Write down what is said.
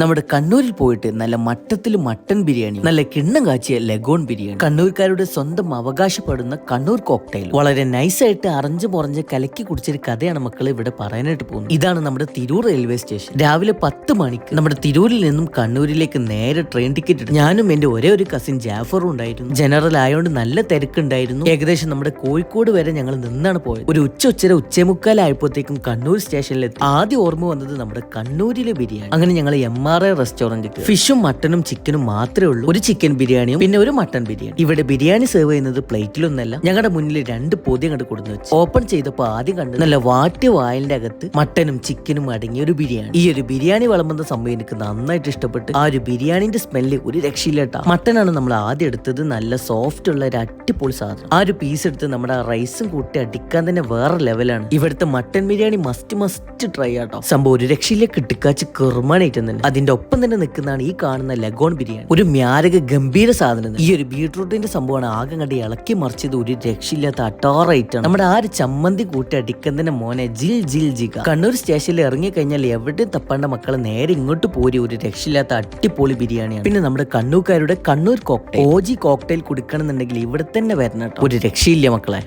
നമ്മുടെ കണ്ണൂരിൽ പോയിട്ട് നല്ല മട്ടത്തിൽ മട്ടൻ ബിരിയാണി നല്ല കിണ്ണം കാച്ചിയ ലഗോൺ ബിരിയാണി കണ്ണൂർക്കാരുടെ സ്വന്തം അവകാശപ്പെടുന്ന കണ്ണൂർ കോക്ടൈൽ വളരെ നൈസായിട്ട് അറിഞ്ഞ് പുറഞ്ഞ് കലക്കി കുടിച്ചൊരു കഥയാണ് മക്കൾ ഇവിടെ പറയാനായിട്ട് പോകുന്നത്. ഇതാണ് നമ്മുടെ തിരൂർ റെയിൽവേ സ്റ്റേഷൻ രാവിലെ പത്ത് മണിക്ക് നമ്മുടെ തിരൂരിൽ നിന്നും കണ്ണൂരിലേക്ക് നേരെ ട്രെയിൻ ടിക്കറ്റ് എടുത്തു ഞാനും എന്റെ ഒരേ ഒരു കസിൻ ജാഫറും ഉണ്ടായിരുന്നു. ജനറൽ ആയതുകൊണ്ട് നല്ല തിരക്കുണ്ടായിരുന്നു. ഏകദേശം നമ്മുടെ കോഴിക്കോട് വരെ ഞങ്ങൾ നിന്നാണ് പോയത്. ഒരു ഉച്ച ഉച്ചര ഉച്ചമുക്കാലായപ്പോഴത്തേക്കും കണ്ണൂർ സ്റ്റേഷനിലെത്തി ആദ്യം ഓർമ്മ വന്നത് നമ്മുടെ കണ്ണൂരിലെ ബിരിയാണി. അങ്ങനെ ഞങ്ങൾ എം ആർ ഐ റെസ്റ്റോറന്റ് ഫിഷും മട്ടനും ചിക്കനും മാത്രമേ ഉള്ളൂ. ഒരു ചിക്കൻ ബിരിയാണിയും പിന്നെ ഒരു മട്ടൺ ബിരിയാണി ഇവിടെ ബിരിയാണി സെർവ് ചെയ്യുന്നത് പ്ലേറ്റിലൊന്നല്ല ഞങ്ങളുടെ മുന്നിൽ രണ്ട് പൊതി അങ്ങോട്ട് കൊടുത്തു വെച്ചു. ഓപ്പൺ ചെയ്തപ്പോൾ ആദ്യം കണ്ടു നല്ല വാട്ടി വായലിന്റെ അകത്ത് മട്ടനും ചിക്കനും അടങ്ങിയ ഒരു ബിരിയാണി. ഈ ഒരു ബിരിയാണി വിളമ്പുന്ന സംഭവം എനിക്ക് നന്നായിട്ട് ഇഷ്ടപ്പെട്ട് ആ ഒരു ബിരിയാണിന്റെ സ്മെല്ല് ഒരു രക്ഷയില്ലാട്ടാ മട്ടനാണ് നമ്മൾ ആദ്യം എടുത്തത് നല്ല സോഫ്റ്റ് ഉള്ള ഒരു അടിപൊളി സാധനം. ആ ഒരു പീസ് എടുത്ത് നമ്മുടെ റൈസും കൂട്ടി അടിക്കാൻ തന്നെ വേറെ ലെവലാണ് ഇവിടുത്തെ mutton biryani must must try ആട്ടോ സംഭവം ഒരു രക്ഷയിലേക്ക് കിട്ടിക്കാച്ച് കെറുമാനായിട്ട് തന്നെ. അതിന്റെ ഒപ്പം തന്നെ നിൽക്കുന്നതാണ് ഈ കാണുന്ന ലഗോൺ ബിരിയാണി. ഒരു മ്യാരക ഗംഭീര സാധനം ഈ ഒരു ബീട്രൂട്ടിന്റെ സംഭവമാണ് ആകെ കണ്ട് ഇളക്കി മറിച്ചത് ഒരു രക്ഷയില്ലാത്ത അട്ടാറായിട്ടാണ്. നമ്മുടെ ആ ഒരു ചമ്മന്തി കൂട്ടി അടിക്കുന്നതിന്റെ മോനെ ജിൽ ജിൽ ജിക കണ്ണൂർ സ്റ്റേഷനിൽ ഇറങ്ങി കഴിഞ്ഞാൽ എവിടെയും തപ്പാണ്ട മക്കളെ നേരെ ഇങ്ങോട്ട് പോരി ഒരു രക്ഷയില്ലാത്ത അടിപൊളി ബിരിയാണിയാണ്. പിന്നെ നമ്മുടെ കണ്ണൂക്കാരുടെ കണ്ണൂർ കോക്ടെയിൽ ഓജി കോക്ടെയിൽ കുടിക്കണം എന്നുണ്ടെങ്കിൽ ഇവിടെ തന്നെ വരണം ഒരു രക്ഷയില്ല മക്കളെ.